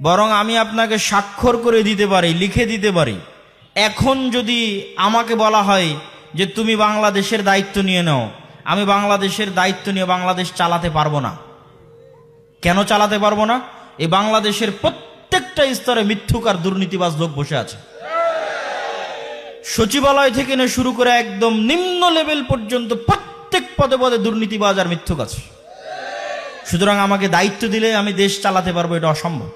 বরং আমি আপনাকে স্বাক্ষর করে দিতে পারি, লিখে দিতে পারি। এখন যদি আমাকে বলা হয় যে তুমি বাংলাদেশের দায়িত্ব নিয়ে নাও, আমি বাংলাদেশের দায়িত্ব নিয়ে বাংলাদেশ চালাতে পারব না। কেন চালাতে পারব না? এই বাংলাদেশের প্রত্যেকটা স্তরে মিথ্যুক আর দুর্নীতিবাজ লোক বসে আছে। সচিবালয় থেকে নিয়ে শুরু করে একদম নিম্ন লেভেল পর্যন্ত প্রত্যেক পদে পদে দুর্নীতিবাজ আর মিথ্যুক আছে। সুতরাং আমাকে দায়িত্ব দিলে আমি দেশ চালাতে পারব, এটা অসম্ভব।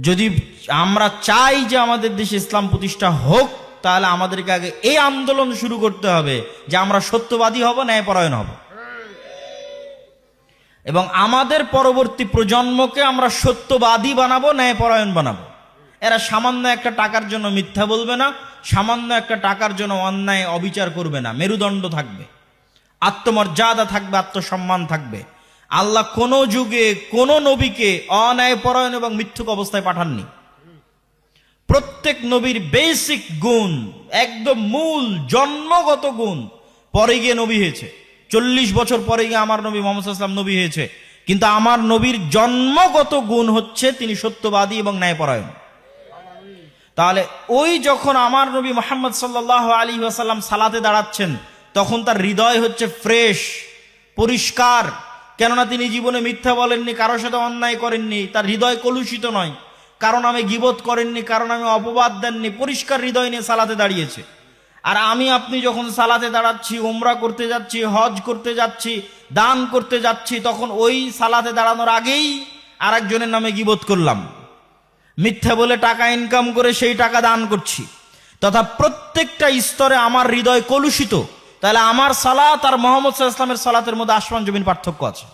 যদি আমরা চাই যে আমাদের দেশে ইসলাম প্রতিষ্ঠা হোক, তাহলে আমাদেরকে আগে এই আন্দোলন শুরু করতে হবে যে আমরা সত্যবাদী হব, ন্যায়পরায়ণ হব। এবং আমাদের পরবর্তী প্রজন্মকে আমরা সত্যবাদী বানাবো, ন্যায়পরায়ণ বানাবো। এরা সামান্য একটা টাকার জন্য মিথ্যা বলবে না, সামান্য একটা টাকার জন্য অন্যায় অবিচার করবে না, মেরুদণ্ড থাকবে। আত্মমর্যাদা থাকবে, আত্মসম্মান থাকবে। আল্লাহ কোন যুগে, কোন নবীকে অন্যায়পরায়ণ এবং মিথ্যুক অবস্থায় পাঠাননি। প্রত্যেক নবীর বেসিক গুণ, একদম মূল, জন্মগত গুণ, পরে গিয়ে নবী হয়েছে। চল্লিশ বছর পরে গিয়ে আমার নবী মোহাম্মদ আসলাম নবী হয়েছে। কিন্তু আমার নবীর জন্মগত গুণ হচ্ছে তিনি সত্যবাদী এবং ন্যায়পরায়ণ। তাহলে ওই যখন আমার নবী মোহাম্মদ সাল্লাহ আলী ওয়াসাল্লাম সালাতে দাঁড়াচ্ছেন, তখন তার হৃদয় হচ্ছে ফ্রেশ পরিষ্কার। কেননা তিনি জীবনে মিথ্যা বলেননি, কারোর সাথে অন্যায় করেননি, তার হৃদয় কলুষিত নয়। কারণ আমি গিবোধ করেননি, কারণ আমি অপবাদ দেননি, পরিষ্কার হৃদয় নিয়ে সালাতে দাঁড়িয়েছে। আর আমি, আপনি যখন সালাতে দাঁড়াচ্ছি, উমরা করতে যাচ্ছি, হজ করতে যাচ্ছি, দান করতে যাচ্ছি, তখন ওই সালাতে দাঁড়ানোর আগেই আরেকজনের নামে গিবোধ করলাম। মিথ্যা বলে টাকা ইনকাম করে সেই টাকা দান করছি। তথা প্রত্যেকটা স্তরে আমার হৃদয় কলুষিত। তাহলে আমার সালাত আর মোহাম্মদ ইসলামের সালাতের মধ্যে আসমান জমিন পার্থক্য আছে।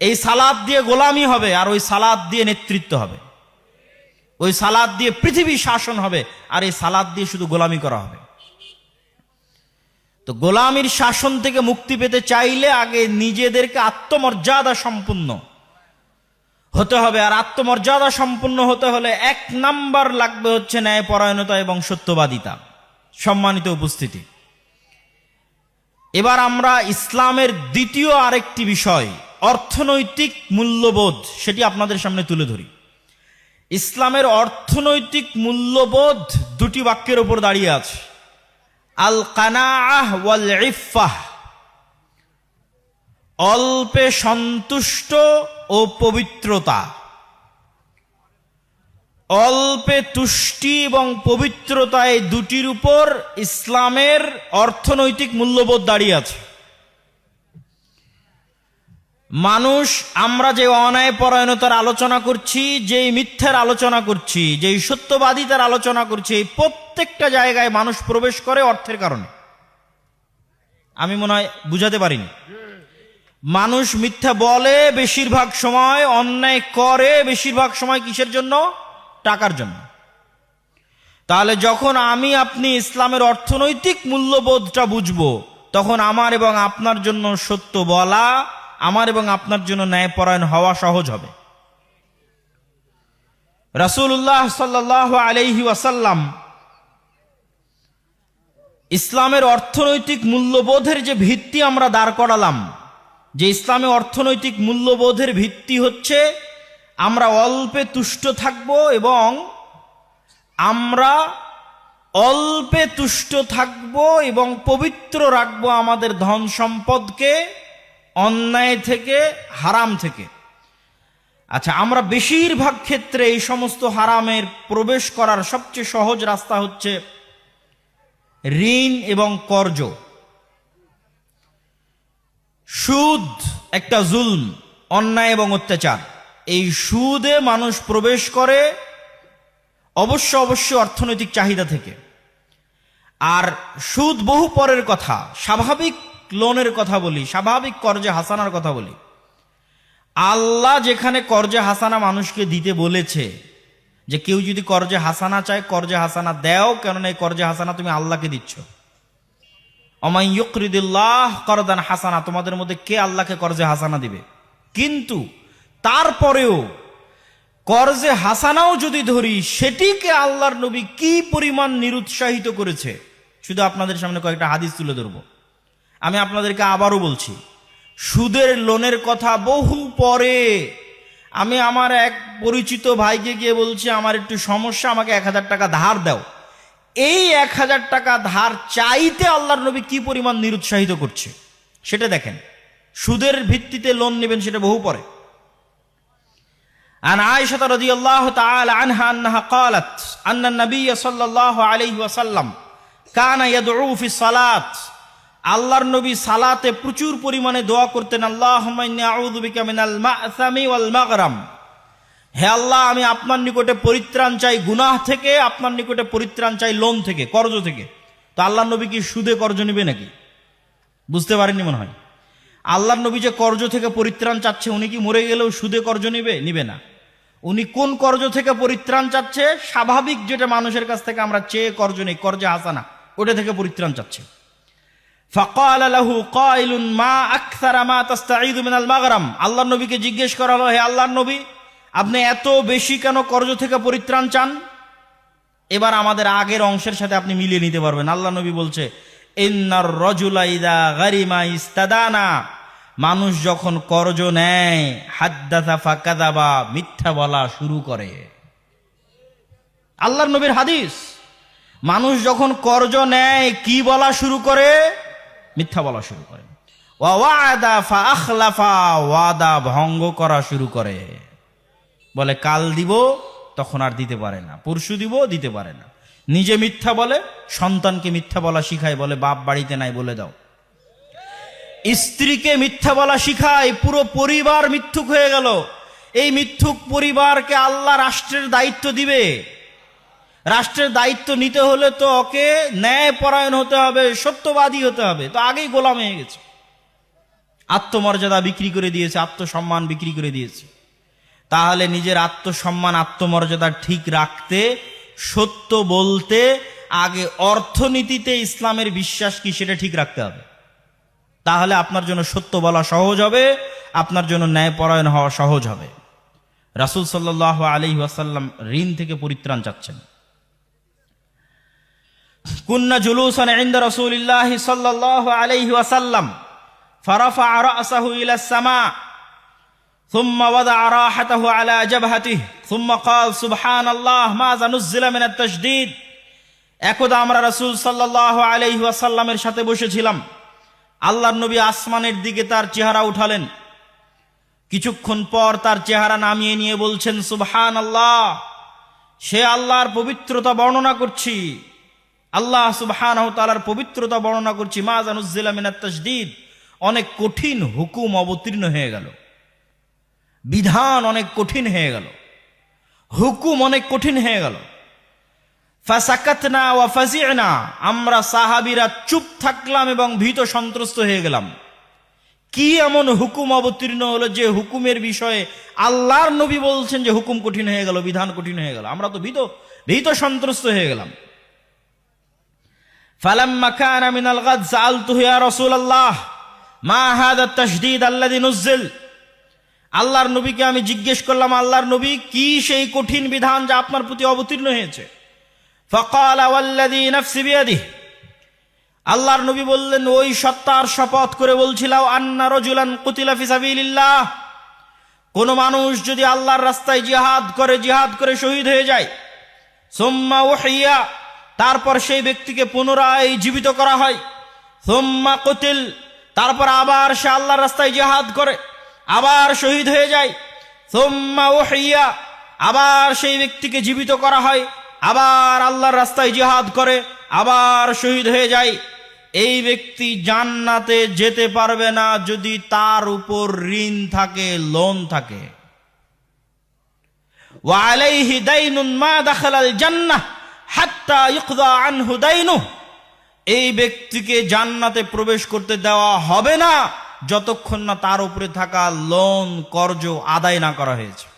এই সালাদ দিয়ে গোলামি হবে আর ওই সালাদ দিয়ে নেতৃত্ব হবে। ওই সালাদ দিয়ে পৃথিবী শাসন হবে আর এই সালাদ দিয়ে শুধু গোলামি করা হবে। তো গোলামির শাসন থেকে মুক্তি পেতে চাইলে আগে নিজেদেরকে আত্মমর্যাদা সম্পূর্ণ হতে হবে। আর আত্মমর্যাদা সম্পূর্ণ হতে হলে এক নাম্বার লাগবে হচ্ছে ন্যায়পরায়ণতা এবং সত্যবাদিতা। সম্মানিত উপস্থিতি। এবার আমরা ইসলামের দ্বিতীয় আরেকটি বিষয়, অর্থনৈতিক মূল্যবোধ, সেটি আপনাদের সামনে তুলে ধরি। ইসলামের অর্থনৈতিক মূল্যবোধ দুটি বাক্যের উপর দাঁড়িয়ে আছে। আল কানাহ ওয়াল ইফাহ অল্পে সন্তুষ্ট ও পবিত্রতা। অল্পে তুষ্টি এবং পবিত্রতা এই দুটির উপর ইসলামের অর্থনৈতিক মূল্যবোধ দাঁড়িয়ে আছে। মানুষ, আমরা যে অন্যায় পরায়ণতার আলোচনা করছি, যেই মিথ্যার আলোচনা করছি, যেই সত্যবাদিতার আলোচনা করছি, এই প্রত্যেকটা জায়গায় মানুষ প্রবেশ করে অর্থের কারণে। আমি মনে হয় বুঝাতে পারিনি। মানুষ মিথ্যা বলে বেশিরভাগ সময়, অন্যায় করে বেশিরভাগ সময় কিসের জন্য? টাকার জন্য। তাহলে যখন আমি আপনি ইসলামের অর্থনৈতিক মূল্যবোধটা বুঝব, তখন আমার এবং আপনার জন্য সত্য বলা, আমার এবং আপনার জন্য ন্যায়পরায়ণ হওয়া সহজ হবে। রাসূলুল্লাহ সাল্লাহ আলাইহি ওয়াসাল্লাম ইসলামের অর্থনৈতিক মূল্যবোধের যে ভিত্তি আমরা দাঁড় করালাম, যে ইসলামে অর্থনৈতিক মূল্যবোধের ভিত্তি হচ্ছে আমরা অল্পে তুষ্ট থাকব এবং আমরা অল্পে তুষ্ট থাকব এবং পবিত্র রাখব আমাদের ধন সম্পদকে অন্যায় থেকে, হারাম থেকে। আচ্ছা আমরা বেশিরভাগ ক্ষেত্রে এই সমস্ত হারামের প্রবেশ করার সবচেয়ে সহজ রাস্তা হচ্ছে ঋণ এবং কর্জ। সুদ একটা জুলম, অন্যায় এবং অত্যাচার। এই সুদে মানুষ প্রবেশ করে অবশ্য অবশ্য অর্থনৈতিক চাহিদা থেকে। আর সুদ বহু পরের কথা, স্বাভাবিক লোনের কথা বলি, স্বাভাবিক কর্জে হাসানার কথা বলি। আল্লাহ যেখানে কর্জে হাসানা মানুষকে দিতে বলেছে, যে কেউ যদি কর্জে হাসানা চায়, কর্জে হাসানা দেও, কেননা এই কর্জে হাসানা তুমি আল্লাহকে দিচ্ছ। অমাই করদান হাসানা, তোমাদের মধ্যে কে আল্লাহকে কর্জে হাসানা দিবে? কিন্তু তারপরেও কর্জে হাসানাও যদি ধরি, সেটিকে আল্লাহর নবী কি পরিমাণ নিরুৎসাহিত করেছে? শুধু আপনাদের সামনে কয়েকটা হাদিস তুলে ধরবো। আমি আপনাদেরকে আবারও বলছি, সুদের লোনের কথা বহু পরে আমি আমার এক পরিচিত ভাইকে গিয়ে বলছি, আমার একটু সমস্যা, আমাকে এক হাজার টাকা ধার দাও। এই এক হাজার টাকা ধার চাইতে আল্লাহর নবী কি পরিমাণ নিরুৎসাহিত করছে? সেটা দেখেন। সুদের ভিত্তিতে লোন নেবেন সেটা বহু পরে। عن عائشة رضي الله تعالى عنها أنها قالت أن النبي صلى الله عليه وسلم كان يدعو في الصلاة আল্লাহর নবী সালাতে প্রচুর পরিমাণে দোয়া করতেন আল্লাহ আউযুবিকা মিনাল মা'সামি ওয়াল মাগরাম হে আল্লাহ আমি আপনার নিকটে পরিত্রাণ চাই গুনাহ থেকে আপনার নিকটে পরিত্রাণ চাই লোন থেকে কর্জ থেকে তো আল্লাহ নবী কি সুদে কর্জ নেবে নাকি বুঝতে পারেননি মনে হয় আল্লাহ নবী যে কর্জ থেকে পরিত্রাণ চাচ্ছে, উনি কি মরে গেলেও সুদে কর্জ নিবে? নিবে না। উনি কোন কর্জ থেকে পরিত্রাণ চাচ্ছে? স্বাভাবিক যেটা মানুষের কাছ থেকে আমরা চেয়ে কর্জ নেই, কর্জে হাসানা ওটা থেকে পরিত্রাণ চাচ্ছে। আল্লাহ নবীকে জিজ্ঞেস করা হলো, হে আল্লাহ নবী, আপনি এত বেশি কেন কর্জ থেকে পরিত্রাণ চান? এবার আমাদের আগের অংশের সাথে আপনি মিলিয়ে নিতে পারবেন। আল্লাহ নবী বলছে মানুষ যখন কর্জ নেয় হাদ্দাথা ফাকাদাবা, মিথ্যা বলা শুরু করে। আল্লাহ নবীর হাদিস, মানুষ যখন কর্জ নেয়, কি বলা শুরু করে? মিথ্যা বলা শুরু করে। ওয়াদা ভঙ্গ করা শুরু করে। বলে, কাল দিব, তখন আর দিতে পারে না। পরশু দিব, দিতে পারে না। নিজে মিথ্যা বলে, সন্তানকে মিথ্যা বলা শিখায়, বলে, বাপ বাড়িতে নাই, বলে দাও। স্ত্রীকে মিথ্যা বলা শিখায়, পুরো পরিবার মিথ্যুক হয়ে গেল। এই মিথ্যুক পরিবারকে আল্লাহ রাষ্ট্রের দায়িত্ব দিবে। রাষ্ট্রের দায়িত্ব নিতে হলে তো ওকে ন্যায় পরায়ণ হতে হবে, সত্যবাদী হতে হবে। তো আগেই গোলাম হয়ে গেছে। আত্মমর্যাদা বিক্রি করে দিয়েছে, আত্মসম্মান বিক্রি করে দিয়েছে। তাহলে নিজের আত্মসম্মান, আত্মমর্যাদা ঠিক রাখতে সত্য বলতে আগে অর্থনীতিতে ইসলামের বিশ্বাস কি সেটা ঠিক রাখতে হবে। তাহলে আপনার জন্য সত্য বলা সহজ হবে, আপনার জন্য ন্যায়পরায়ণ হওয়া সহজ হবে। রাসুল সাল্লাহ আলি ওয়াসাল্লাম ঋণ থেকে পরিত্রাণ চাচ্ছেন। কুন্না জুলুসান ইন্দা রাসূলিল্লাহি সাল্লাল্লাহু আলাইহি ওয়াসাল্লাম ফারাফা আর ইলা সামা ثم وضع راحته على جبهته ثم قال سبحان الله ماذا نزل من التشديد একদা আমরা রাসূল সাল্লাল্লাহু আলাইহি ওয়াসাল্লামের সাথে বসেছিলাম আল্লাহর নবী আসমানের দিকে তার চেহারা উঠালেন কিছুক্ষণ পর তার চেহারা নামিয়ে নিয়ে বলছেন সুবহান আল্লাহ সে আল্লাহর পবিত্রতা বর্ণনা করছি আল্লাহ সুবহান তালার পবিত্রতা বর্ণনা করছি মা জানুজ্জিলা মিনাত তাসদিদ অনেক কঠিন হুকুম অবতীর্ণ হয়ে গেল বিধান অনেক কঠিন হয়ে গেল। হুকুম অনেক কঠিন হয়ে গেল। ফাসাকাতনা ওয়া ফাজিনা আমরা সাহাবিরা চুপ থাকলাম এবং ভীত সন্ত্রস্ত হয়ে গেলাম। কি এমন হুকুম অবতীর্ণ হলো যে হুকুমের বিষয়ে আল্লাহর নবী বলছেন যে হুকুম কঠিন হয়ে গেল, বিধান কঠিন হয়ে গেল? আমরা তো ভীত ভীত সন্ত্রস্ত হয়ে গেলাম। ফালাম্মা কানা মিনাল গাদ, সাআলতুহু ইয়া রাসূলুল্লাহ, মা হাদা তাশদীদ আল্লাযী নুজিল আল্লাহর নবীকে আমি জিজ্ঞেস করলাম, আল্লাহর নবী, কি সেই কঠিন বিধান যা আপনার প্রতি অবতীর্ণ হয়েছে? আল্লাহর নবী বললেন, ওই সত্তার শপথ করে বলছিলাম, আন্না রজুলান কুতিলা ফিসাবিল্লাহ কোন মানুষ যদি আল্লাহর রাস্তায় জিহাদ করে জিহাদ করে শহীদ হয়ে যায়, সোম্মা ওহিয়া তারপর সেই ব্যক্তিকে পুনরায় জীবিত করা হয়, সোম্মা কুতিল, তারপর আবার সে আল্লাহর রাস্তায় জিহাদ করে। আবার শহীদ হয়ে যায়। ও হইয়া আবার সেই ব্যক্তিকে জীবিত করা হয়। আবার আল্লাহর রাস্তায় জিহাদ করে, আবার শহীদ হয়ে যায়। এই ব্যক্তি জান্নাতে যেতে পারবে না যদি তার উপর ঋণ থাকে, লোন থাকে। মা দাখালাল জান্নাহ হাত্তা এই ব্যক্তিকে জান্নাতে প্রবেশ করতে দেওয়া হবে না। যতক্ষণ না তার উপরে থাকা লোন, কর্জ আদায় না করা হয়েছে।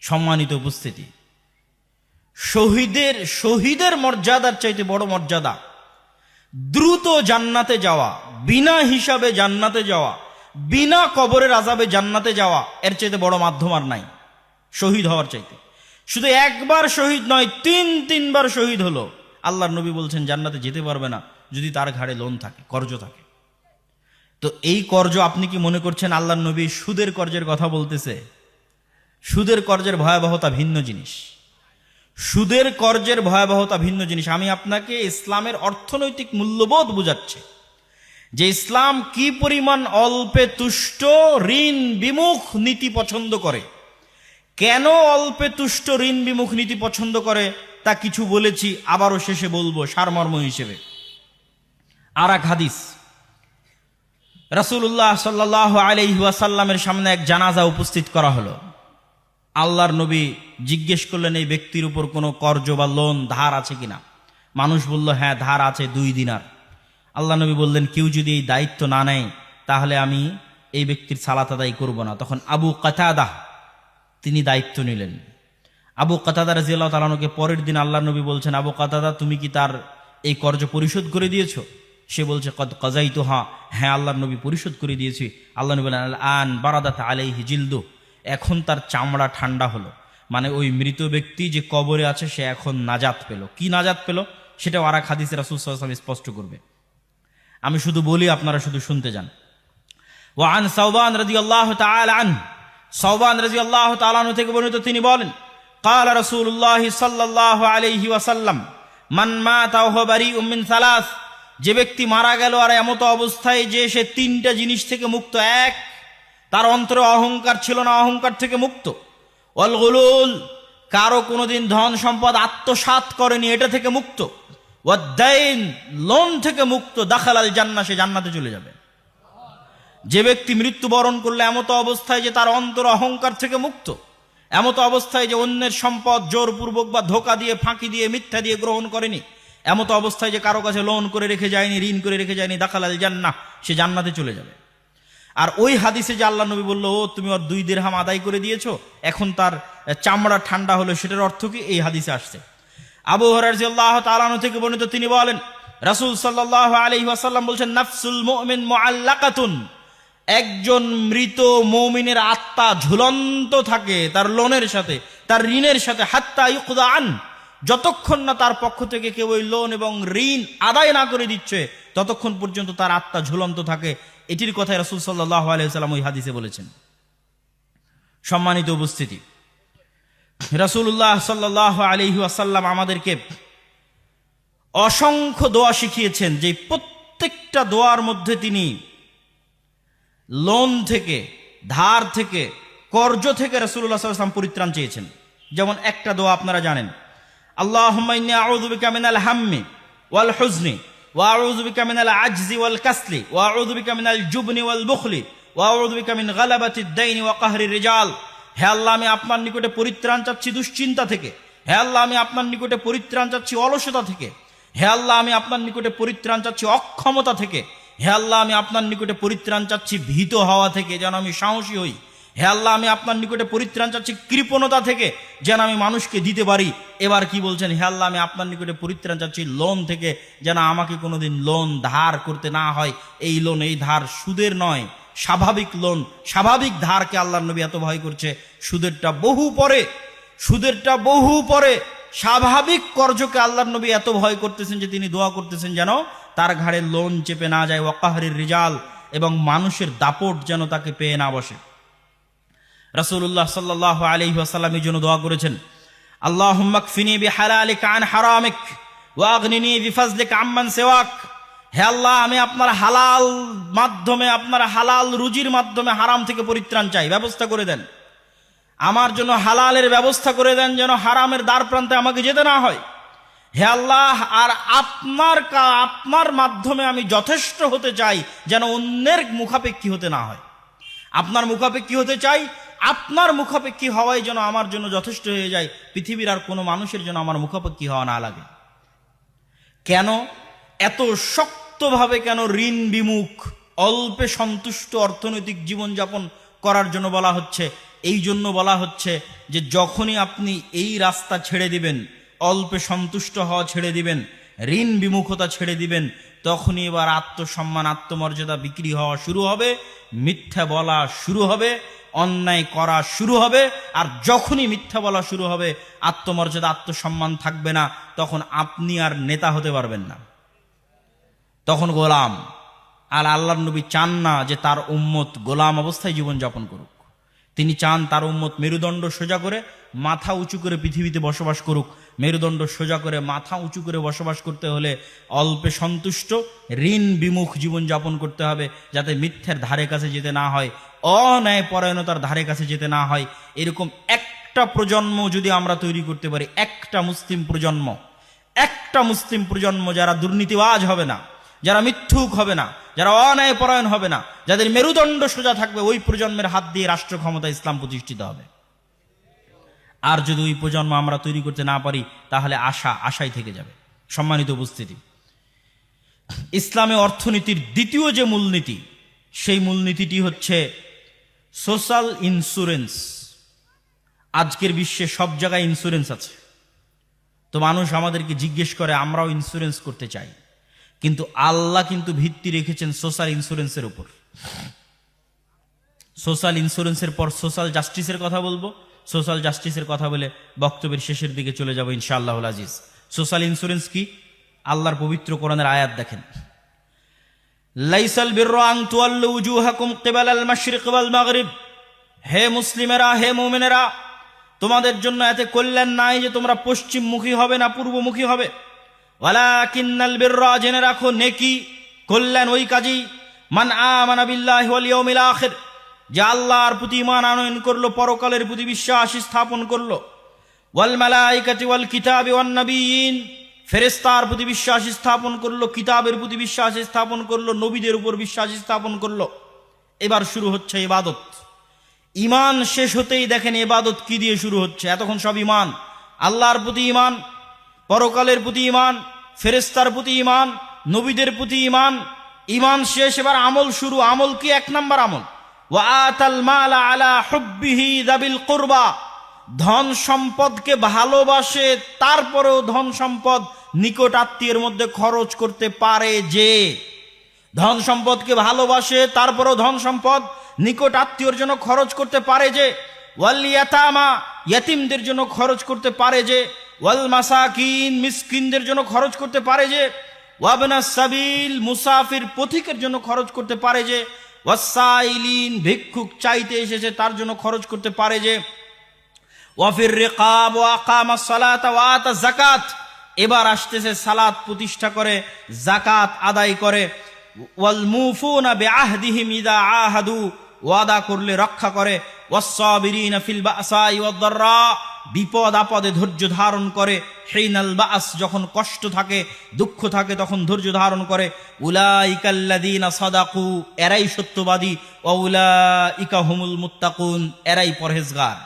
সম্মানিত উপস্থিতি, শহীদের শহীদের মর্যাদার চাইতে বড় মর্যাদা, দ্রুত জান্নাতে যাওয়া, বিনা হিসাবে জান্নাতে যাওয়া, বিনা কবরের আজাবে জান্নাতে যাওয়া, এর চাইতে বড় মাধ্যম আর নাই, শহীদ হওয়ার চাইতে। শুধু একবার শহীদ নয়, তিন, তিনবার শহীদ হলো। আল্লাহর নবী বলছেন, জান্নাতে যেতে পারবে না। যদি তার ঘাড়ে লোন থাকে, কর্জ থাকে। তো এই কর্জ আপনি কি মনে করছেন আল্লাহ নবী সুদের কর্জের কথা বলতেছে? সুদের কর্জের ভয়াবহতা ভিন্ন জিনিস। সুদের কর্জের ভয়াবহতা ভিন্ন জিনিস। আমি আপনাকে ইসলামের অর্থনৈতিক মূল্যবোধ বুঝাচ্ছি যে ইসলাম কি পরিমাণ অল্পে তুষ্ট, ঋণ, বিমুখ নীতি পছন্দ করে। কেন অল্পে তুষ্ট, ঋণ, বিমুখ নীতি পছন্দ করে তা কিছু বলেছি, আবারও শেষে বলব সারমর্ম হিসেবে। আর এক হাদিস। রাসূলুল্লাহ সাল্লাহ আলাইহি ওয়াসাল্লামের সামনে এক জানাজা উপস্থিত করা হলো। আল্লাহর নবী জিজ্ঞেস করলেন, এই ব্যক্তির উপর কোনো কর্জ বা লোন ধার আছে কিনা? মানুষ বলল হ্যাঁ ধার আছে দুই দিনার। আল্লাহ নবী বললেন, কেউ যদি এই দায়িত্ব না নেয়, তাহলে আমি এই ব্যক্তির সালাত করব না। তখন আবু কাতাদা তিনি দায়িত্ব নিলেন। আবু কাতাদা রাজিয়াল্লাহ তালানুকে পরের দিন আল্লাহ নবী বলছেন, আবু কাতাদা, তুমি কি তার এই কর্জ পরিশোধ করে দিয়েছ? সে বলছে, কদ কজাই তো হা হ্যাঁ আল্লাহ নবী পরিশোধ করে দিয়েছি। আল্লাহ নবী আন বারাদাত আলাই হিজিলদু এখন তার চামড়া ঠান্ডা হলো। মানে ওই মৃত ব্যক্তি যে কবরে আছে, সে এখন নাজাত পেল। কি নাজাত পেল? সেটাও আর এক হাদিস রাসুলসাল্লাম স্পষ্ট করবে। আমি শুধু বলি, আপনারা শুধু শুনতে যান। ওয়ান সাউবান রাজি আল্লাহ আন সাউবান রাজি আল্লাহ তালানু থেকে বর্ণিত তিনি বলেন, কাল রসুল্লাহ সাল্লাহ আলহি ওয়াসাল্লাম, মান মা তাহ বারি উমিন সালাস। যে ব্যক্তি মারা গেল আর এমতো অবস্থায় যে সে তিনটা জিনিস থেকে মুক্ত, এক, তার অন্তরে অহংকার ছিল না, অহংকার থেকে মুক্ত। অল গুলুল, কারও কোনোদিন ধন সম্পদ আত্মসাৎ করেনি, এটা থেকে মুক্ত। ওয়াদ্দাইন লোন থেকে মুক্ত, দাখালাল জান্না সে জান্নাতে চলে যাবে। যে ব্যক্তি মৃত্যুবরণ করলে এমতো অবস্থায় যে তার অন্তর অহংকার থেকে মুক্ত, এমতো অবস্থায় যে অন্যের সম্পদ জোরপূর্বক বা ধোকা দিয়ে, ফাঁকি দিয়ে, মিথ্যা দিয়ে গ্রহণ করেনি এমতো অবস্থায় যে কারও কাছে লোন করে রেখে যায়নি, ঋণ করে রেখে যায়নি দাখালাল জান্না সে জান্নাতে চলে যাবে। আর ওই হাদিসে যে আল্লাহ নবী বলল, ও, তুমি ওর দুই দেড়হাম আদায় করে দিয়েছ, এখন তার চামড়া ঠান্ডা হলো, সেটার অর্থ কি? এই হাদিসে আসছে। আবু হরারজি আল্লাহ তালানো থেকে বর্ণিত তিনি বলেন, রাসূল সাল্লাল্লাহু আলাইহি ওয়াসাল্লাম বলছেন, নাফসুল মুমিন মুআল্লাকাতুন। একজন মৃত মৌমিনের আত্মা ঝুলন্ত থাকে তার লোনের সাথে, তার ঋণের সাথে, হাত্তা ইউকদা আন। যতক্ষণ না তার পক্ষ থেকে কেউ ওই লোন এবং ঋণ আদায় না করে দিচ্ছে, ততক্ষণ পর্যন্ত তার আত্মা ঝুলন্ত থাকে। এটির কথাই রাসূল সাল্লাহ আলাইসাল্লাম ওই হাদিসে বলেছেন। সম্মানিত উপস্থিতি, রাসূলুল্লাহ সাল্লাহ আলহি আসাল্লাম আমাদেরকে অসংখ্য দোয়া শিখিয়েছেন যে প্রত্যেকটা দোয়ার মধ্যে তিনি লোন থেকে, ধার থেকে, কর্জ থেকে রসুল্লাহ সাল্লাম পরিত্রাণ চেয়েছেন। যেমন একটা দোয়া আপনারা জানেন আল্লাহুম্মা ইন্নী হাম্মি ওয়াল হুজনি ওয়া আউযু বিকা মিনাল আজজি ওয়াল কাসলি ওয়া আউযু বিকা মিনাল জুবনি ওয়াল বুখলি ওয়া আউযু হে আল্লাহ, আমি আপনার নিকটে পরিত্রাণ চাচ্ছি দুশ্চিন্তা থেকে। হে আল্লাহ, আমি আপনার নিকটে পরিত্রাণ চাচ্ছি অলসতা থেকে। হে আল্লাহ, আমি আপনার নিকটে পরিত্রাণ চাচ্ছি অক্ষমতা থেকে। হে আল্লাহ, আমি আপনার নিকটে পরিত্রাণ চাচ্ছি ভীত হওয়া থেকে, যেন আমি সাহসী হই। হে আল্লাহ, আমি আপনার নিকটে পরিত্রাণ চাচ্ছি কৃপণতা থেকে যেন আমি মানুষকে দিতে পারি। এবার কি বলছেন? হে আল্লাহ, আমি আপনার নিকটে পরিত্রাণ চাচ্ছি লোন থেকে যেন আমাকে কোনোদিন লোন ধার করতে না হয়। এই লোন, এই ধার সুদের নয়, স্বাভাবিক লোন। স্বাভাবিক ধারকে আল্লাহ নবী এত ভয় করছে। সুদেরটা বহু পরে, সুদেরটা বহু পরে স্বাভাবিক কর্জকে আল্লাহ নবী এত ভয় করতেছেন যে তিনি দোয়া করতেছেন যেন তার ঘাড়ে লোন চেপে না যায়। ওয়াকাহারির রিজাল, এবং মানুষের দাপট যেন তাকে পেয়ে না বসে। রাসূলুল্লাহ সাল্লাহ আলাইহি ওয়াসাল্লাম এই জন্য দোয়া করেছেন, আল্লাহুম্মা কফিনি বিহালালিকা আন হারামিক ওয়া আগনিনি বিফাজলিকা আম্মান সিওয়াক। হে আল্লাহ, আমি আপনার হালাল মাধ্যমে, আপনার হালাল রুজির মাধ্যমে হারাম থেকে পরিত্রাণ চাই, ব্যবস্থা করে দেন। আমার জন্য হালালের ব্যবস্থা করে দেন যেন হারামের দ্বার প্রান্তে আমাকে যেতে না হয়। হে আল্লাহ, আর আপনার আপনার মাধ্যমে আমি যথেষ্ট হতে চাই যেন অন্যের মুখাপেক্ষী হতে না হয়। আপনার মুখাপেক্ষী হতে চাই আপনার মুখাপেক্ষী হওয়াই যেন আমার জন্য যথেষ্ট হয়ে যায়, পৃথিবীর আর কোনো মানুষের জন্য আমার মুখাপেক্ষী হওয়া না লাগে। কেন? এত শক্তভাবে কেন ঋণ বিমুখ, অল্পে সন্তুষ্ট অর্থনৈতিক জীবনযাপন করার জন্য বলা হচ্ছে, এই জন্য বলা হচ্ছে যে যখনই আপনি এই রাস্তা ছেড়ে দিবেন, অল্পে সন্তুষ্ট হওয়া ছেড়ে দিবেন, ঋণ বিমুখতা ছেড়ে দিবেন, তখনই এবার আত্মসম্মান, আত্মমর্যাদা বিক্রি হওয়া শুরু হবে, মিথ্যা বলা শুরু হবে অন্যায় করা শুরু হবে আর যখনই মিথ্যা বলা শুরু হবে, আত্মমর্যাদা, আত্মসম্মান থাকবে না, তখন আপনি আর নেতা হতে পারবেন না। তখন গোলাম, আর আল্লাহ নবী চান না যে তার উম্মত গোলাম অবস্থায় জীবন জীবনযাপন করুক। তিনি চান তার উম্মত মেরুদণ্ড সোজা করে মাথা উঁচু করে পৃথিবীতে বসবাস করুক। মেরুদণ্ড সোজা করে মাথা উঁচু করে বসবাস করতে হলে অল্পে সন্তুষ্ট, ঋণ বিমুখ জীবনযাপন করতে হবে যাতে মিথ্যের ধারে কাছে যেতে না হয় অন্যায় পরায়ণতার ধারে কাছে যেতে না হয়। এরকম একটা প্রজন্ম যদি আমরা তৈরি করতে পারি, একটা মুসলিম প্রজন্ম, একটা মুসলিম প্রজন্ম যারা দুর্নীতিবাজ হবে না যারা মিথ্যুক হবে না, যারা অন্যায় পরায়ণ হবে না, যাদের মেরুদণ্ড সোজা থাকবে, ওই প্রজন্মের হাত দিয়ে রাষ্ট্র ক্ষমতা ইসলাম প্রতিষ্ঠিত হবে। আর যদি ওই প্রজন্ম আমরা তৈরি করতে না পারি, তাহলে আশা আশাই থেকে যাবে। সম্মানিত উপস্থিতি। ইসলামে অর্থনীতির দ্বিতীয় যে মূলনীতি, সেই মূলনীতিটি হচ্ছে সোশ্যাল ইন্স্যুরেন্স। আজকের বিশ্বে সব জায়গায় ইন্স্যুরেন্স আছে। তো মানুষ আমাদেরকে জিজ্ঞেস করে, আমরাও ইন্স্যুরেন্স করতে চাই। কিন্তু আল্লাহ কিন্তু ভিত্তি রেখেছেন সোশ্যাল ইন্স্যুরেন্সের উপর। সোশ্যাল ইন্স্যুরেন্সের পর সোশ্যাল জাস্টিসের কথা বলব। সোশ্যাল জাস্টিসের কথা বলে বক্তব্যের শেষের দিকে চলে যাব ইনশাআল্লাহ আজিজ। সোশ্যাল ইন্স্যুরেন্স কি? আল্লাহর পবিত্র কোরআনের আয়াত দেখেন। লাইসাল বির আং তুয়াল্লু উজুহাকুম কিবালাল মাশরিক ওয়াল মাগরিব। হে মুসলিমেরা, হে মুমিনেরা, তোমাদের জন্য এতে কল্যাণ নাই যে তোমরা পশ্চিমমুখী হবে না পূর্বমুখী হবে। ওয়ালাকিন্নাল বিররা, জেনে রাখো, নেকি, কল্যাণ ওই কাজেই মান আমানা বিল্লাহি ওয়াল ইয়াউমিল আখির, যে আল্লাহর প্রতি ঈমান আনয়ন করল, পরকালের প্রতি বিশ্বাস স্থাপন করল। ওয়াল মালাইকাতি ওয়াল কিতাবি ওয়ান নবিয়িন ফেরেশতার প্রতি বিশ্বাস স্থাপন করল, কিতাবের প্রতি বিশ্বাস স্থাপন করল, নবীদের উপর বিশ্বাস স্থাপন করল। এবার শুরু হচ্ছে ইবাদত। ইমান শেষ হতেই দেখেন এবাদত কি দিয়ে শুরু হচ্ছে? এতক্ষণ সব ইমান আল্লাহর প্রতি ইমান পরকালের প্রতি ইমান ফেরেস্তার প্রতি ইমান নবীদের প্রতি ইমান ইমান শেষ, এবার আমল শুরু। আমল কি? এক নাম্বার আমল। কুরবা। ধন সম্পদকে ভালোবাসে, তারপরেও ধন সম্পদ নিকট আত্মীয়ের মধ্যে খরচ করতে পারে যে। ধন সম্পদকে ভালোবাসে, তারপরেও ধন সম্পদ নিকট আত্মীয়র জন্য খরচ করতে পারে যে। ওয়াল ইয়াতামা, ইয়াতিমদের জন্য খরচ করতে পারে যে। ওয়াল মাসাকিন, মিসকিনদের জন্য খরচ করতে পারে যে, ওয়াবনা সাবিল, মুসাফির পথিকের জন্য খরচ করতে পারে যে, ওয়াসাইলিন, ভিক্ষুক চাইতে এসেছে তার জন্য খরচ করতে পারে যে, ওয়াফির রেকাব ও আকামা সালাত ওয়াতা জাকাত এবার আসতেছে সালাত প্রতিষ্ঠা করে জাকাত আদায় করে। ওয়াল মুফুনা বিআহদিহিম ইদা আহাদু। ওয়াদা করলে রক্ষা করে। ওয়াসসাবিরিনা ফিল বাসাই ওয়াদ-দাররা বিপদ আপদে ধৈর্য ধারণ করে। হেইনাল বাস যখন কষ্ট থাকে, দুঃখ থাকে, তখন ধৈর্য ধারণ করে। উলাইকাল্লাদিনা সাদাকু, এরাই সত্যবাদী। ও উলাইকা হুমুল মুত্তাকুন, এরাই পরহেজগার।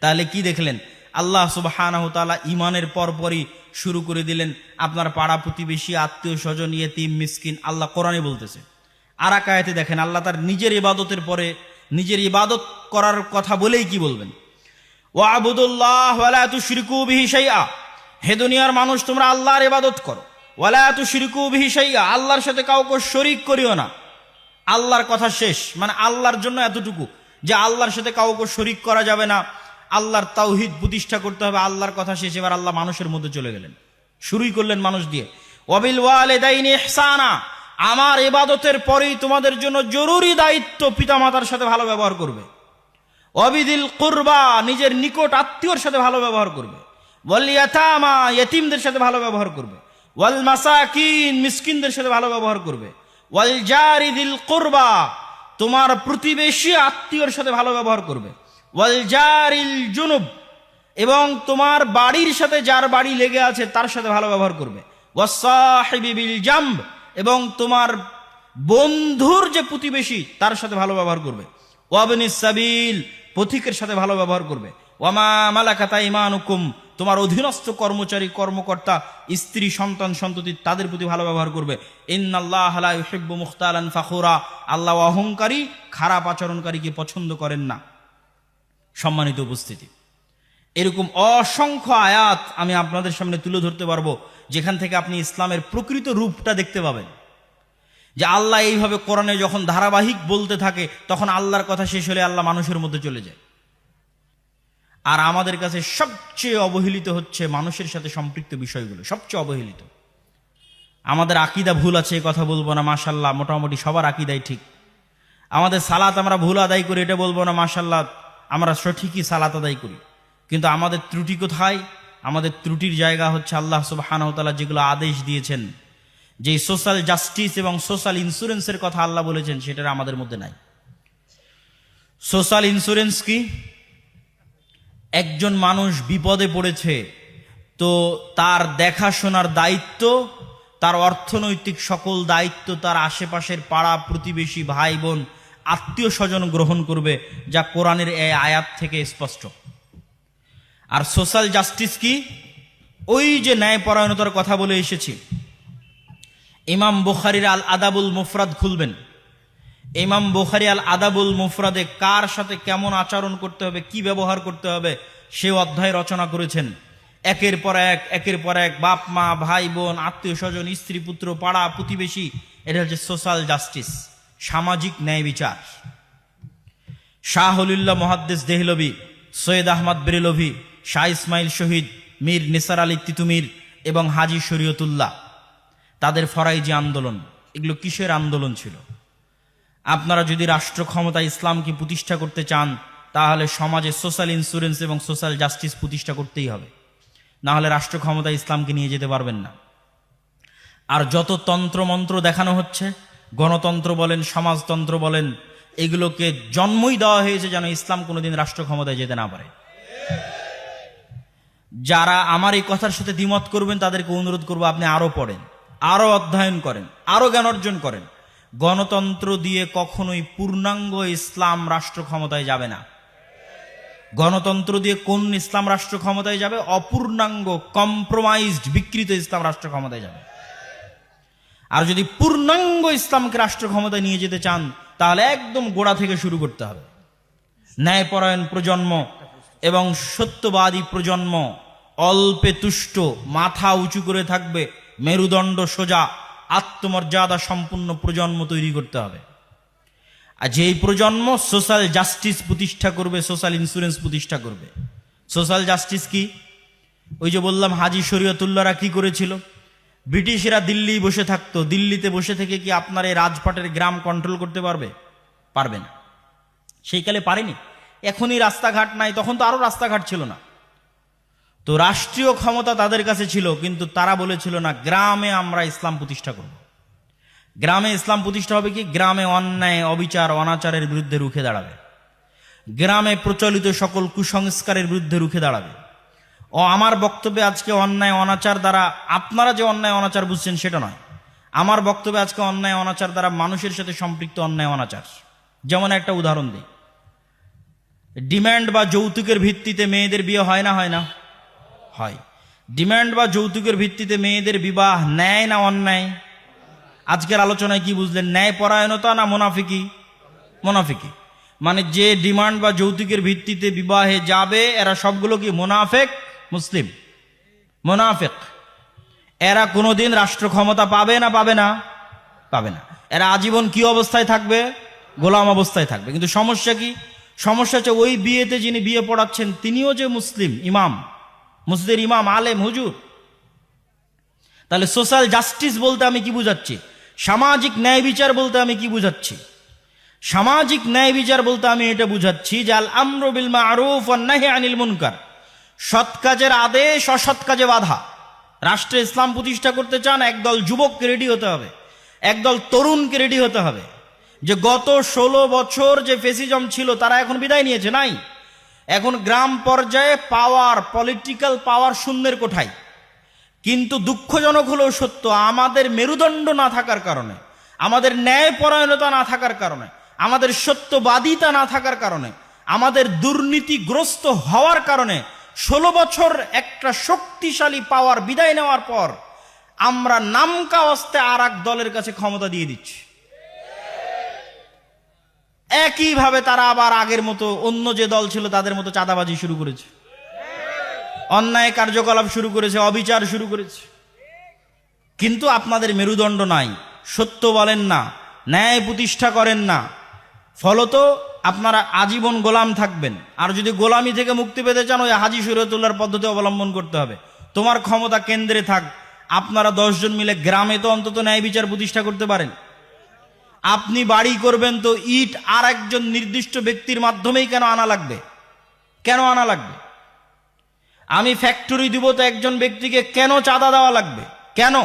তাহলে কি দেখলেন? আল্লাহ তাআলা ইমানের পরপরই শুরু করে দিলেন, আপনার পাড়া প্রতিবেশী, আত্মীয় স্বজন, ইয়েতিম, মিসকিন, আল্লাহ কোরআনে বলতেছে। আর দেখেন, আল্লাহ তার নিজের ইবাদতের পরে, নিজের ইবাদত করার কথা বলেই কি বলবেন? ওয়াবুদুল্লাহ ওয়ালা তুশরিকু বিহি শাইআ। হে দুনিয়ার মানুষ, তোমরা আল্লাহর ইবাদত করো। ওয়ালা তুশরিকু বিহি শাইআ, আল্লাহর সাথে কাউকে শরিক করিও না। আল্লাহর কথা শেষ মানে আল্লাহর জন্য এতটুকু যে আল্লাহর সাথে কাউকে শরিক করা যাবে না। আল্লাহর তাওহিদ প্রতিষ্ঠা করতে হবে, আল্লাহর কথা শেষ, এবার আল্লাহ মানুষের মধ্যে চলে গেলেন। শুরুই করলেন মানুষ দিয়ে। ওয়াবিল ওয়ালিদাইনি ইহসানা, আমার এবাদতের পরেই তোমাদের জন্য জরুরি দায়িত্ব পিতামাতার সাথে ভালো ব্যবহার করবে। অবিদিল কুরবা নিজের নিকট আত্মীয়র সাথে ভালো ব্যবহার করবে। ওয়াল ইয়াতামা ইয়েতিমদের সাথে ভালো ব্যবহার করবে। ওয়াল মাসাকিন মিসকিনদের সাথে ভালো ব্যবহার করবে। ওয়াল জারিদিল কুরবা তোমার প্রতিবেশী আত্মীয়র সাথে ভালো ব্যবহার করবে। ওয়াল জারিল জুনুব এবং তোমার বাড়ির সাথে যার বাড়ি লেগে আছে তার সাথে ভালো ব্যবহার করবে। ওয়াসাহিবি বিল জাম্ব এবং তোমার বন্ধুর যে প্রতিবেশী তার সাথে ভালো ব্যবহার করবে। ওয়াবনি সাবিল পথিকের সাথে ভালো ব্যবহার করবে। ওয়ামা মালাকাতা ইমানুকুম, তোমার অধীনস্থ কর্মচারী, কর্মকর্তা, স্ত্রী, সন্তান, সন্ততি তাদের প্রতি ভালো ব্যবহার করবে। ফাখুরা, আল্লাহ অহংকারী, খারাপ আচরণকারীকে পছন্দ করেন না। সম্মানিত উপস্থিতি। এরকম অসংখ্য আয়াত আমি আপনাদের সামনে তুলে ধরতে পারব, যেখান থেকে আপনি ইসলামের প্রকৃত রূপটা দেখতে পাবেন। যে আল্লাহ এইভাবে কোরআনে যখন ধারাবাহিক বলতে থাকে, তখন আল্লাহর কথা শেষ হলে আল্লাহ মানুষের মধ্যে চলে যায়। আর আমাদের কাছে সবচেয়ে অবহেলিত হচ্ছে মানুষের সাথে সম্পৃক্ত বিষয়গুলো, সবচেয়ে অবহেলিত। আমাদের আকিদা ভুল আছে কথা বলব না, মাশাল্লাহ, মোটামুটি সবার আকিদাই ঠিক। আমাদের সালাত আমরা ভুল আদায় করি, এটা বলব না, মাশাল্লাহ, আমরা সঠিকই সালাত আদায় করি। কিন্তু আমাদের ত্রুটি কোথায়? আমাদের ত্রুটির জায়গা হচ্ছে আল্লাহ সুবাহানহতালা যেগুলো আদেশ দিয়েছেন যে সোশ্যাল জাস্টিস এবং সোশ্যাল ইন্স্যুরেন্সের কথা আল্লাহ বলেছেন সেটা আমাদের মধ্যে নাই। সোশ্যাল ইন্স্যুরেন্স কি? একজন মানুষ বিপদে পড়েছে, তো তার দেখাশোনার দায়িত্ব, তার অর্থনৈতিক সকল দায়িত্ব, তার আশেপাশের পাড়া প্রতিবেশী ভাই বোন, আত্মীয় স্বজন গ্রহণ করবে, যা কোরআনের এই আয়াত থেকে স্পষ্ট। আর সোশ্যাল জাস্টিস কি? ওই যে ন্যায়পরায়ণতার কথা বলে এসেছি। ইমাম বুখারির আল আদাবুল মুফরাদ খুলবেন। ইমাম বুখারি আল আদাবুল মুফরাদে কার সাথে কেমন আচরণ করতে হবে, কি ব্যবহার করতে হবে সে অধ্যায় রচনা করেছেন। একের পর এক, একের পর এক, বাপ, মা, ভাই, বোন, আত্মীয় স্বজন, স্ত্রী, পুত্র, পাড়া, প্রতিবেশী, এটা হচ্ছে সোশ্যাল জাস্টিস, সামাজিক ন্যায় বিচার। শাহলিল্লাহ মহাদ্দেস দেহলবি সৈয়দ আহমদ বেরেলভি, শাহ ইসমাইল শহীদ, মীর নিসার আলী তিতুমির এবং হাজি শরীয়তুল্লাহ। তাদের ফরাইজি আন্দোলন। এগুলো কিসের আন্দোলন ছিল? আপনারা যদি রাষ্ট্র ক্ষমতা ইসলামকে প্রতিষ্ঠা করতে চান, তাহলে সমাজে সোশ্যাল ইন্স্যুরেন্স এবং সোশ্যাল জাস্টিস প্রতিষ্ঠা করতেই হবে। না হলে রাষ্ট্র ক্ষমতা ইসলামকে নিয়ে যেতে পারবেন না। আর যত তন্ত্রমন্ত্র দেখানো হচ্ছে, গণতন্ত্র বলেন, সমাজতন্ত্র বলেন, এগুলোকে জন্মই দেওয়া হয়েছে যেন ইসলাম কোনোদিন রাষ্ট্র ক্ষমতায় যেতে না পারে। যারা আমার এই কথার সাথে দ্বিমত করবেন, তাদেরকে অনুরোধ করব আপনি আরও পড়েন। আরও অধ্যয়ন করেন, আরও জ্ঞান অর্জন করেন। গণতন্ত্র দিয়ে কখনোই পূর্ণাঙ্গ ইসলাম রাষ্ট্র ক্ষমতায় যাবে না। গণতন্ত্র দিয়ে কোন ইসলাম রাষ্ট্র ক্ষমতায় যাবে? অপূর্ণাঙ্গ কম্প্রোমাইজড বিকৃত ইসলাম রাষ্ট্র ক্ষমতায় যাবে। আর যদি পূর্ণাঙ্গ ইসলামকে রাষ্ট্র ক্ষমতায় নিয়ে যেতে চান, তাহলে একদম গোড়া থেকে শুরু করতে হবে। ন্যায়পরায়ণ প্রজন্ম এবং সত্যবাদী প্রজন্ম অল্পে তুষ্ট, মাথা উঁচু করে থাকবে মেরুদণ্ড সোজা, আত্মমর্যাদা সম্পূর্ণ প্রজন্ম তৈরি করতে হবে। আর যেই প্রজন্ম সোশ্যাল জাস্টিস প্রতিষ্ঠা করবে, সোশ্যাল ইন্স্যুরেন্স প্রতিষ্ঠা করবে। সোশ্যাল জাস্টিস কি? ওই যে বললাম, হাজি শরীয়তুল্লাহরা কি করেছিল? ব্রিটিশরা দিল্লি বসে থাকতো। দিল্লিতে বসে থেকে কি আপনার এই রাজপাটের গ্রাম কন্ট্রোল করতে পারবে? পারবে না। সেইকালে পারেনি। এখনই রাস্তাঘাট নাই, তখন তো আরও রাস্তাঘাট ছিল না। তো রাষ্ট্রীয় ক্ষমতা তাদের কাছে ছিল, কিন্তু তারা বলেছিল, না, গ্রামে আমরা ইসলাম প্রতিষ্ঠা করব। গ্রামে ইসলাম প্রতিষ্ঠা হবে কি? গ্রামে অন্যায়, অবিচার, অনাচারের বিরুদ্ধে রুখে দাঁড়াবে। গ্রামে প্রচলিত সকল কুসংস্কারের বিরুদ্ধে রুখে দাঁড়াবে। ও আমার বক্তব্যে আজকে অন্যায়, অনাচার দ্বারা, আপনারা যে অন্যায়, অনাচার বুঝছেন, সেটা নয়। আমার বক্তব্যে আজকে অন্যায়, অনাচার দ্বারা মানুষের সাথে সম্পৃক্ত অন্যায়, অনাচার। যেমন একটা উদাহরণ দিই। ডিম্যান্ড বা যৌতুকের ভিত্তিতে মেয়েদের বিয়ে হয় না হয় না? হয়। ডিম্যান্ড বা যৌতুকের ভিত্তিতে মেয়েদের বিবাহ ন্যায় না অন্যায়? আজকের আলোচনায় কি বুঝলেন? ন্যায় পরায়ণতা না মোনাফিকি? মোনাফিকি। মানে যে ডিমান্ড বা যৌতুকের ভিত্তিতে বিবাহে যাবে, এরা সবগুলো কি মোনাফেক? মুসলিম। মোনাফেক। এরা কোনোদিন রাষ্ট্র ক্ষমতা পাবে না পাবে না? পাবে না। এরা আজীবন কি অবস্থায় থাকবে? গোলাম অবস্থায় থাকবে। কিন্তু সমস্যা কি? সমস্যা হচ্ছে ওই বিয়েতে যিনি বিয়ে পড়াচ্ছেন, তিনিও যে মুসলিম, ইমাম। মসজিদের ইমাম, আলেম, হুজুর। তাহলে সোশ্যাল জাস্টিস বলতে আমি কি বুঝাচ্ছি? সামাজিক ন্যায় বিচার বলতে আমি কি বুঝাচ্ছি? সামাজিক ন্যায় বিচার বলতে আমি এটা বুঝাচ্ছি যে আল আমরু বিল মারুফ নাহি আনিল মুনকার। সৎ কাজের আদেশ, অসৎ কাজে বাধা। রাষ্ট্রে ইসলাম প্রতিষ্ঠা করতে চান, একদল যুবককে রেডি হতে হবে। একদল তরুণকে রেডি হতে হবে। যে গত ষোলো বছর যে ফেসিজম ছিল, তারা এখন বিদায় নিয়েছে, নাই? এখন গ্রাম পর্যায়ে পাওয়ার পলিটিক্যাল পাওয়ার শূন্যের কোঠায়। কিন্তু দুঃখজনক হলেও সত্য, আমাদের মেরুদণ্ড না থাকার কারণে, আমাদের ন্যায় পরায়ণতা না থাকার কারণে, আমাদের সত্যবাদিতা না থাকার কারণে, আমাদের দুর্নীতিগ্রস্ত হওয়ার কারণে ষোলো বছর একটা শক্তিশালী পাওয়ার বিদায় নেওয়ার পর আমরা নামকা অস্তে আর দলের কাছে ক্ষমতা দিয়ে দিচ্ছি। একইভাবে তারা আবার আগের মতো অন্য যে দল ছিল তাদের মতো চাঁদাবাজি শুরু করেছে। অন্যায় কার্যকলাপ শুরু করেছে, অবিচার শুরু করেছে। কিন্তু আপনাদের মেরুদণ্ড নাই। সত্য বলেন না, ন্যায় প্রতিষ্ঠা করেন না। ফলত আপনারা আজীবন গোলাম থাকবেন। আর যদি গোলামি থেকে মুক্তি পেতে চান, ওই হাজি শরীয়তুল্লাহর পদ্ধতি অবলম্বন করতে হবে। তোমার ক্ষমতা কেন্দ্রে থাক। আপনারা দশজন মিলে গ্রামে তো অন্তত ন্যায় বিচার প্রতিষ্ঠা করতে পারেন। আপনি বাড়ি করবেন তো ইট আর একজন নির্দিষ্ট ব্যক্তির মাধ্যমেই কেন আনা লাগবে? কেন আনা লাগবে? আমি ফ্যাক্টরি দিব তো একজন ব্যক্তিকে কেন চাঁদা দেওয়া লাগবে? কেন?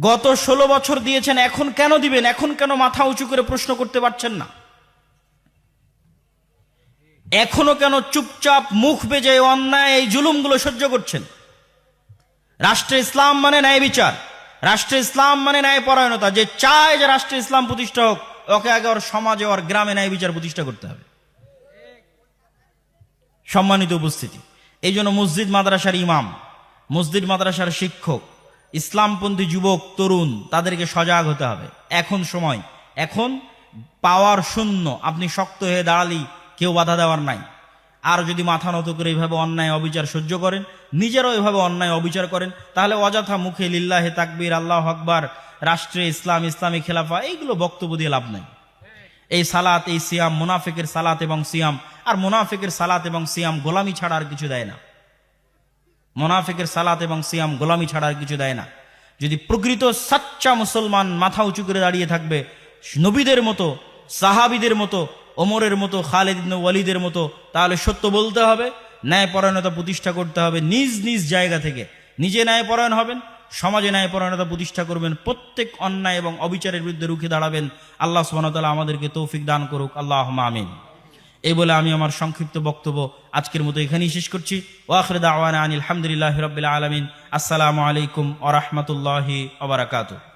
গত ষোলো বছর দিয়েছেন, এখন কেন দিবেন? এখন কেন মাথা উঁচু করে প্রশ্ন করতে পারছেন না? এখনও কেন চুপচাপ মুখ বেজে অন্যায়, এই জুলুমগুলো সহ্য করছেন? রাষ্ট্রে ইসলাম মানে ন্যায় বিচার। রাষ্ট্রে ইসলাম মানে ন্যায় পরায়ণতা যে চায় যে রাষ্ট্রে ইসলাম প্রতিষ্ঠা হোক, ওকে আগে ওর সমাজে, ওর গ্রামে ন্যায় বিচার প্রতিষ্ঠা করতে হবে। সম্মানিত উপস্থিতি, এই জন্য মসজিদ মাদ্রাসার ইমাম, মসজিদ মাদ্রাসার শিক্ষক, ইসলামপন্থী যুবক, তরুণ, তাদেরকে সজাগ হতে হবে। এখন সময়, এখন পাওয়ার শূন্য। আপনি শক্ত হয়ে দাঁড়ালেই কেউ বাধা দেওয়ার নাই। আর যদি মাথা নত করে এইভাবে অন্যায় অবিচার সহ্য করেন, নিজেরাও এভাবে অন্যায় অবিচার করেন, তাহলে অযথা মুখে লিল্লাহে তাকবীর, আল্লাহ আকবার, রাষ্ট্রে ইসলাম, ইসলামী খেলাফা, এইগুলো বক্তব্য দিয়ে লাভ নাই। এই সালাত, এই সিয়াম, মুনাফিকের সালাত এবং সিয়াম, আর মুনাফিকের সালাত এবং সিয়াম গোলামি ছাড়া আর কিছু দেয় না। মোনাফিকের সালাত এবং সিয়াম গোলামি ছাড়া আর কিছু দেয় না। যদি প্রকৃত সাচ্চা মুসলমান মাথা উঁচু করে দাঁড়িয়ে থাকবে, নবীদের মতো, সাহাবিদের মতো ওমরের মতো, খালেদ ওয়ালিদের মতো, তাহলে সত্য বলতে হবে, ন্যায়পরায়ণতা প্রতিষ্ঠা করতে হবে নিজ নিজ জায়গা থেকে। নিজে ন্যায়পরায়ণ হবেন, সমাজে ন্যায়পরায়ণতা প্রতিষ্ঠা করবেন, প্রত্যেক অন্যায় এবং অবিচারের বিরুদ্ধে রুখে দাঁড়াবেন। আল্লাহ সুবহানাহু আমাদেরকে তৌফিক দান করুক আল্লাহ আমিন। এই বলে আমি আমার সংক্ষিপ্ত বক্তব্য আজকের মতো এখানেই শেষ করছি। ওয়াখরে দাওয়ানা আনিল আলহামদুলিল্লাহ রবিল আলমিন। আসসালামু আলাইকুম আ রহমতুল্লাহি আবরাকাতু